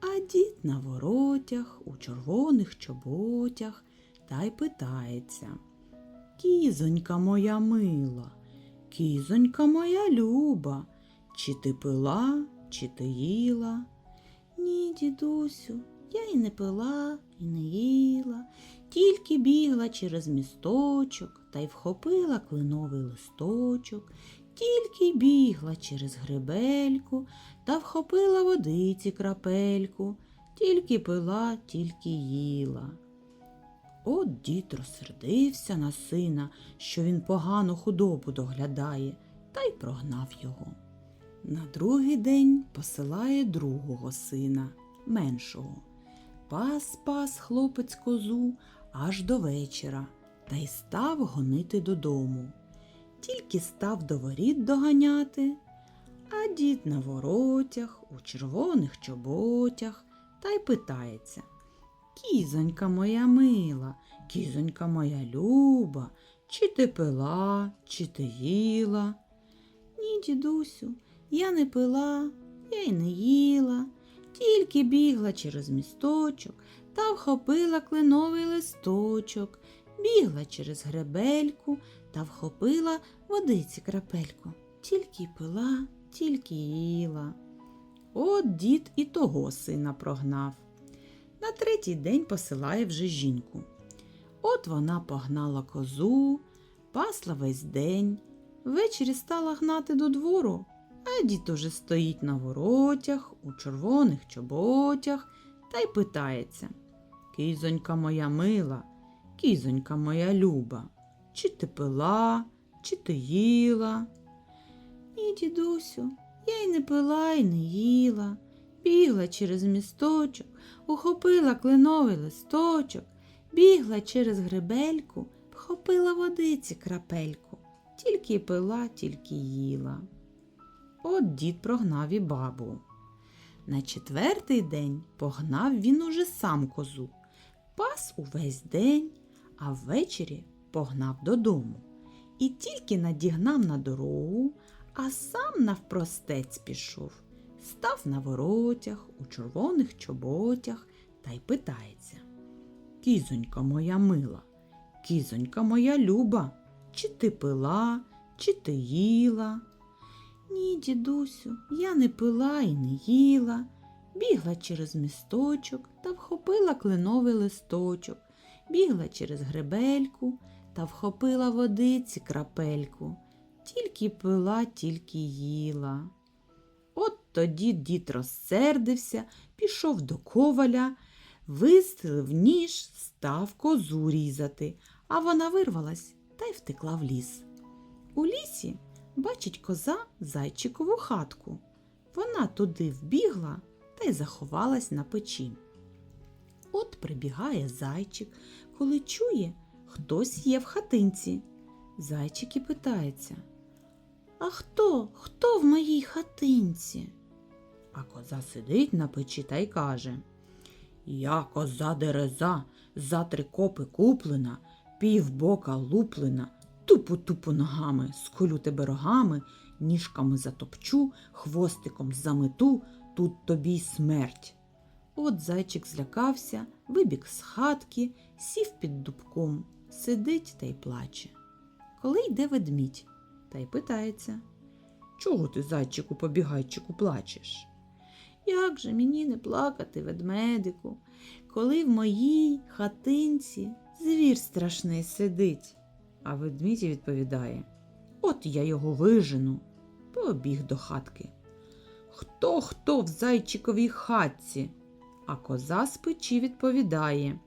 а дід на воротях, у червоних чоботях, та й питається. Кізонька моя мила, кізонька моя люба, чи ти пила, чи ти їла? Ні, дідусю, я й не пила, і не їла, тільки бігла через місточок та й вхопила кленовий листочок, тільки бігла через гребельку та вхопила водиці крапельку, тільки пила, тільки їла. От дід розсердився на сина, що він погану худобу доглядає, та й прогнав його. На другий день посилає другого сина, меншого. Пас пас хлопець козу аж до вечора та й став гонити додому. Тільки став до воріт доганяти, а дід на воротях, у червоних чоботях, та й питається. Кізонька моя мила, кізонька моя люба, чи ти пила, чи ти їла? Ні, дідусю, я не пила, я й не їла, тільки бігла через місточок та вхопила кленовий листочок, бігла через гребельку та вхопила водиці крапельку, тільки пила, тільки їла. От дід і того сина прогнав. На третій день посилає вже жінку. От вона погнала козу, пасла весь день, ввечері стала гнати до двору, а дід уже стоїть на воротях, у червоних чоботях та й питається. Кізонька моя мила, кізонька моя люба, чи ти пила, чи ти їла? Ні, дідусю, я й не пила, й не їла. Бігла через місточок, ухопила кленовий листочок, бігла через гребельку, вхопила водиці крапельку, тільки пила, тільки їла. От дід прогнав і бабу. На четвертий день погнав він уже сам козу, пас увесь день, а ввечері погнав додому. І тільки надігнав на дорогу, а сам навпростець пішов став на воротях, у червоних чоботях та й питається. Кізонька моя мила, кізонька моя люба, чи ти пила, чи ти їла? Ні, дідусю, я не пила і не їла. Бігла через місточок та вхопила кленовий листочок, бігла через гребельку та вхопила водиці крапельку, тільки пила, тільки їла. От тоді дід розсердився, пішов до коваля, вистрелив ніж, став козу різати, а вона вирвалась та й втекла в ліс. У лісі бачить коза зайчикову хатку. Вона туди вбігла та й заховалась на печі. От прибігає зайчик, коли чує, хтось є в хатинці. Зайчик і питається. А хто? Хто в моїй хатинці? А коза сидить на печі та й каже Я коза дереза, за три копи куплена, півбока луплена, тупу-тупу ногами, сколю тебе рогами, ніжками затопчу, хвостиком замету, тут тобі й смерть. От зайчик злякався, вибіг з хатки, сів під дубком, сидить та й плаче. Коли йде ведмідь, та й питається. Чого ти, зайчику, побігайчику, плачеш? Як же мені не плакати, ведмедику, коли в моїй хатинці звір страшний сидить? А ведмідь відповідає От я його вижену, побіг до хатки. Хто хто в зайчиковій хатці? А коза з печі відповідає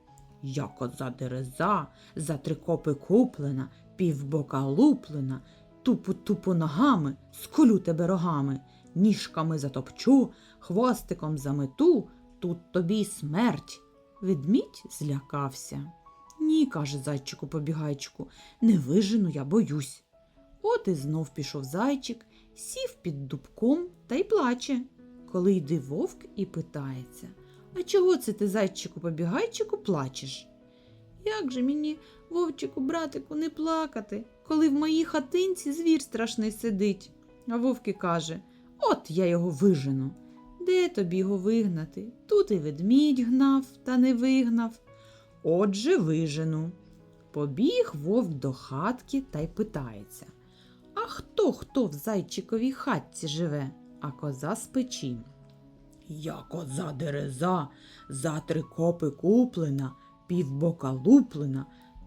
Я коза дереза, за три копи куплена, півбока луплена, тупу-тупу ногами, сколю тебе рогами, ніжками затопчу, хвостиком замету, тут тобі й смерть. Ведмідь злякався. Ні, каже зайчику побігайчику, не вижену я, боюсь. От і знов пішов зайчик, сів під дубком та й плаче. Коли йде вовк і питається А чого це ти, зайчику побігайчику, плачеш? Як же мені, вовчику, братику, не плакати, коли в моїй хатинці звір страшний сидить? А вовки каже От я його вижену. Де тобі його вигнати? Тут і ведмідь гнав, та не вигнав. Отже, вижену. Побіг вовк до хатки та й питається. А хто хто в зайчиковій хатці живе, а коза з печі? Я коза дереза, за три копи куплена, півбока луплена,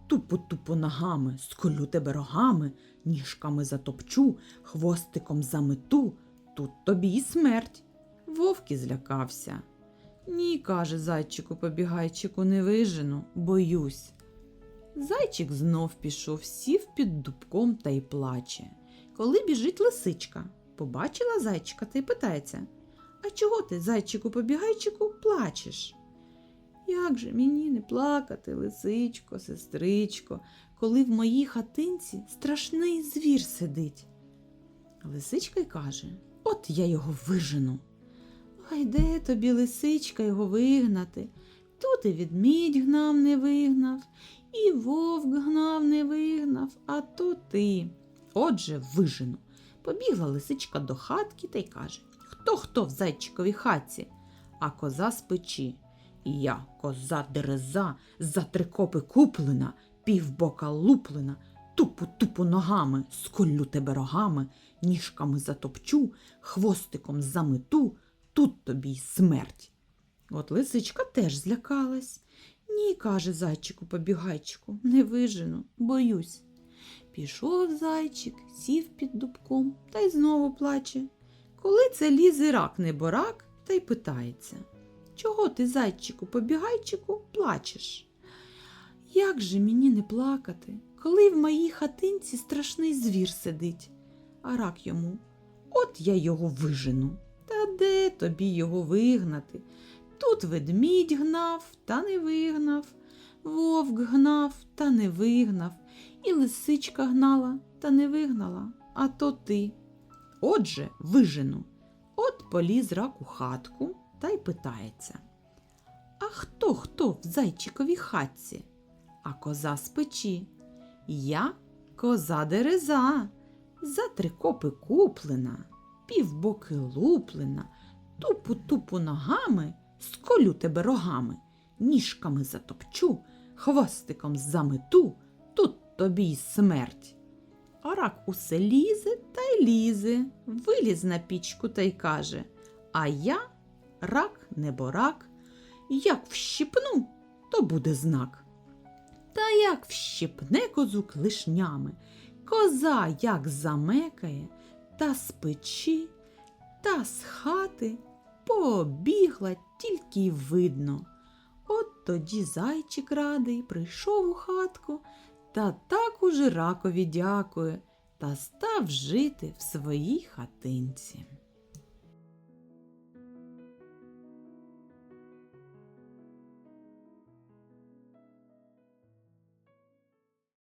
тупо-тупо ногами, сколю тебе рогами, ніжками затопчу, хвостиком замету, тут тобі й смерть. Вовки злякався. Ні, каже зайчику побігайчику, не вижену, боюсь. Зайчик знов пішов, сів під дубком та й плаче. Коли біжить лисичка, побачила зайчика та й питається А чого ти, зайчику побігайчику, плачеш? Як же мені не плакати, лисичко, сестричко, коли в моїй хатинці страшний звір сидить? Лисичка й каже От я його вижену. Ай де тобі, лисичка, його вигнати? Тут і ведмідь гнав, не вигнав, і вовк гнав, не вигнав, а то ти. Отже, вижену. Побігла лисичка до хатки та й каже Хто в зайчиковій хатці? А коза з печі. І я, коза дереза, за три копи куплена, півбока луплена, тупу-тупу ногами, сколю тебе рогами, ніжками затопчу, хвостиком замету, тут тобі й смерть. От лисичка теж злякалась. Ні, каже зайчику побігайчику, не вижену, боюсь. Пішов зайчик, сів під дубком та й знову плаче. Коли це лізе рак не борак, та й питається Чого ти, зайчику, побігайчику, плачеш? Як же мені не плакати, коли в моїй хатинці страшний звір сидить, а рак йому, от я його вижену. Та де тобі його вигнати? Тут ведмідь гнав, та не вигнав, вовк гнав, та не вигнав, і лисичка гнала, та не вигнала, а то ти. Отже, вижену. От поліз рак у хатку та й питається. А хто хто в зайчиковій хатці? А коза з печі. Я коза дереза, за три копи куплена, півбоки луплена, тупу-тупу ногами, сколю тебе рогами, ніжками затопчу, хвостиком замету, тут тобі й смерть. А рак усе лізе та й лізе, виліз на пічку та й каже А я рак неборак, як вщипну, то буде знак. Та як вщипне козу клишнями, коза як замекає, та з печі, та з хати побігла тільки й видно. От тоді зайчик радий прийшов у хатку та так уже ракові дякує та став жити в своїй хатинці.